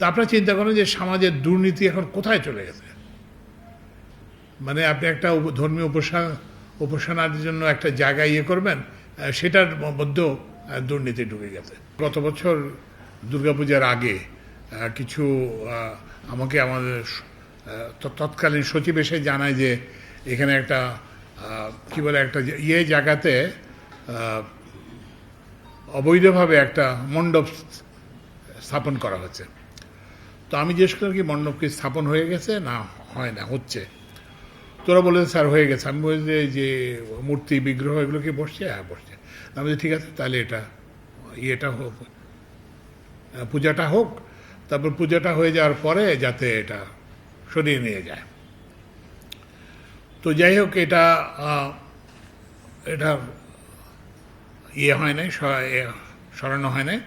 তা আপনারা চিন্তা করেন যে সমাজের দুর্নীতি এখন কোথায় চলে গেছে? মানে আপনি একটা ধর্মীয় উপাসনা উপাসনার জন্য একটা জায়গা ইয়ে করবেন সেটার মধ্যেও দুর্নীতি ঢুকে গেছে। গত বছর দুর্গাপূজার আগে কিছু আমাকে আমাদের তৎকালীন সচিব এসে জানায় যে এখানে একটা কি বলে একটা ইয়ে জায়গাতে অবৈধভাবে একটা মণ্ডপ স্থাপন করা হচ্ছে। তো আমি জিজ্ঞেস করলাম কি, মণ্ডপ কি স্থাপন হয়ে গেছে? না, হয় না, হচ্ছে। তোরা বলে স্যার, হয়ে গেছে। আমি বলছি যে যে মূর্তি বিগ্রহ, এগুলো কি বসছে? হ্যাঁ বসছে। আমি বলছি ঠিক আছে, তাহলে এটা, ইয়েটা হোক, পূজাটা হোক। তারপর পূজাটা হয়ে যাওয়ার পরে যাতে এটা সরিয়ে নিয়ে যায়। তো যাই হোক, এটা এটা ইয়ে হয় নাই সরানো হয় নাই।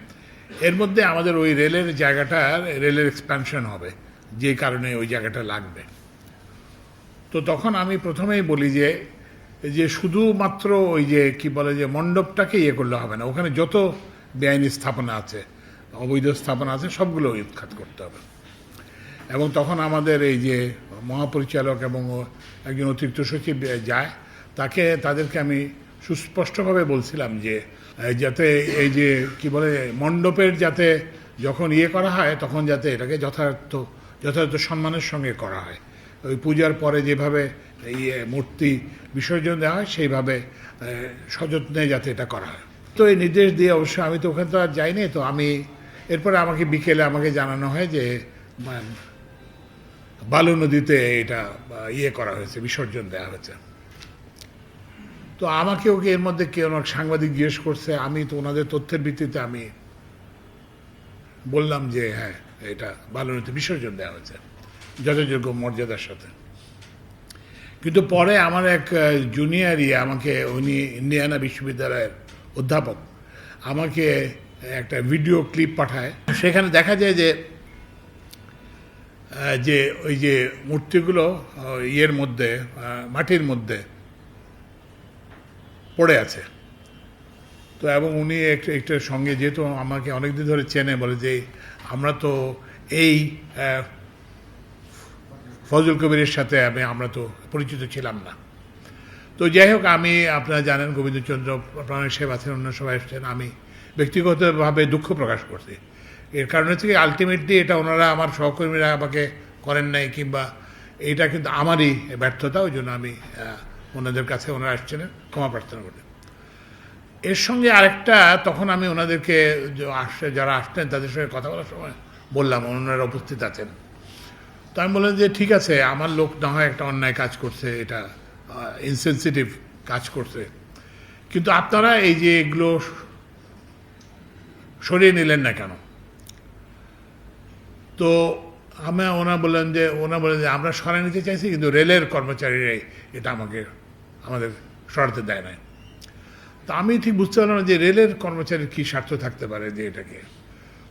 এর মধ্যে আমাদের ওই রেলের জায়গাটার রেলের এক্সপ্যানশন হবে, যে কারণে ওই জায়গাটা লাগবে। তো তখন আমি প্রথমেই বলি যে যে শুধুমাত্র ওই যে, কি বলে যে, মণ্ডপটাকে ইয়ে করলে হবে না। ওখানে যত বেআইনি স্থাপনা আছে, অবৈধ স্থাপনা আছে, সবগুলো উৎখাত করতে হবে। এবং তখন আমাদের এই যে মহাপরিচালক এবং একজন অতিরিক্ত সচিব যায়, তাকে, তাদেরকে আমি সুস্পষ্টভাবে বলছিলাম যে যাতে এই যে, কি বলে, মণ্ডপের যাতে যখন ইয়ে করা হয়, তখন যাতে এটাকে যথার্থ যথাযথ সম্মানের সঙ্গে করা হয়। ওই পূজার পরে যেভাবে ইয়ে মূর্তি বিসর্জন দেওয়া হয়, সেইভাবে সযত্নে যাতে এটা করা হয়। তো এই নির্দেশ দিয়ে অবশ্য আমি তো ওখানে তো আর যাইনি, তো আমি এরপরে আমাকে বিকেলে আমাকে জানানো হয় যে বালু নদীতে এটা ইয়ে করা হয়েছে, বিসর্জন দেওয়া হয়েছে। তো আমাকে ওকে এর মধ্যে কেউ এক সাংবাদিক জিজ্ঞেস করছে, আমি তো ওনাদের তথ্যের ভিত্তিতে আমি বললাম যে হ্যাঁ এটা বালু নদীতে বিসর্জন দেওয়া হয়েছে, যথাযোগ্য মর্যাদার সাথে। কিন্তু পরে আমার এক জুনিয়র ইয়ে আমাকে, উনি ইন্ডিয়ানা বিশ্ববিদ্যালয়ের অধ্যাপক, আমাকে একটা ভিডিও ক্লিপ পাঠায়। সেখানে দেখা যায় যে যে ওই যে মূর্তিগুলো ইয়ের মধ্যে মাটির মধ্যে পড়ে আছে। তো এবং উনি একটা একটার সঙ্গে যেহেতু আমাকে অনেকদিন ধরে চেনে বলে যে আমরা তো এই ফজল কবিরের সাথে আমি, আমরা তো পরিচিত ছিলাম না। তো যাই হোক, আমি, আপনারা জানেন গোবিন্দচন্দ্র প্রাণের সেবা আছেন, অন্য সবাই এসছেন আমি ব্যক্তিগতভাবে দুঃখ প্রকাশ করছি। এর কারণ হচ্ছে আলটিমেটলি এটা ওনারা আমার সহকর্মীরা আমাকে করেন নাই কিংবা এটা কিন্তু আমারই ব্যর্থতা, ওই জন্য আমি ওনাদের কাছে ওনারা আসছিলেন ক্ষমা প্রার্থনা করি এর সঙ্গে আরেকটা, তখন আমি ওনাদেরকে যে আসছে যারা আসতেন তাদের সঙ্গে কথা বলার সময় বললাম, ওনারা উপস্থিত আছেন। তো আমি বললাম যে, ঠিক আছে, আমার লোক না হয় একটা অন্যায় কাজ করছে, এটা ইনসেন্সিটিভ কাজ করছে। কিন্তু আপনারা এই যে এগুলো সরিয়ে নিলেন না কেন? তো আমি ওনা বললেন যে ওনা বললেন যে, আমরা সরাই নিতে চাইছি, কিন্তু রেলের কর্মচারীরাই এটা আমাকে আমাদের সরাতে দেয় না তো আমি ঠিক বুঝতে পারলাম যে রেলের কর্মচারীর কী স্বার্থ থাকতে পারে যে এটাকে।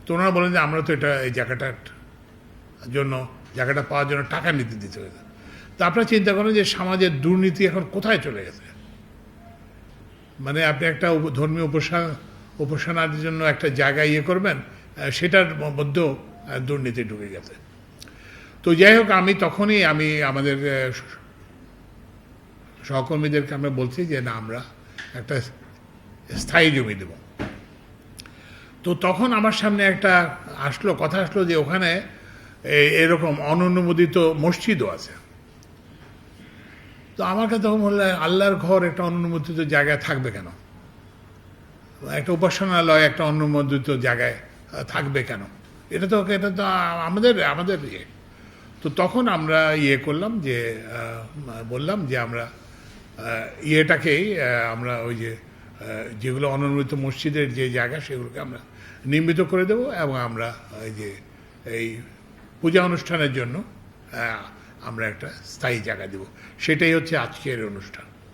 তো ওনারা বলেন যে আমরা তো এটা, এই জায়গাটার জন্য, জায়গাটা পাওয়ার জন্য টাকা নিতে দিতে হয়েছে তা আপনারা চিন্তা করেন যে সমাজের দুর্নীতি এখন কোথায় চলে গেছে? মানে আপনি একটা ধর্মীয় উপাসনা উপাসনার জন্য একটা জায়গা ইয়ে করবেন সেটার মধ্যেও দুর্নীতি ঢুকে গেছে। তো যাই হোক, আমি তখনই, আমি আমাদের সহকর্মীদেরকে আমরা বলছি যে, না, আমরা একটা স্থায়ী জমি দেব। তো তখন আমার সামনে একটা আসলো, কথা আসলো যে, ওখানে এরকম অননুমোদিত মসজিদও আছে। তো আমাকে তখন বললে আল্লাহর ঘর একটা অনুমোদিত জায়গায় থাকবে কেন? একটা উপাসনালয় একটা অনুমোদিত জায়গায় থাকবে কেন? এটা তো এটা তো আমাদের আমাদের ইয়ে। তো তখন আমরা ইয়ে করলাম যে বললাম যে, আমরা ইয়েটাকেই আমরা ওই যে যেগুলো অনুমোদিত মসজিদের যে জায়গা, সেগুলোকে আমরা নির্মিত করে দেব এবং আমরা ওই যে, এই পূজা অনুষ্ঠানের জন্য আমরা একটা স্থায়ী জায়গা দেব। সেটাই হচ্ছে আজকের অনুষ্ঠান।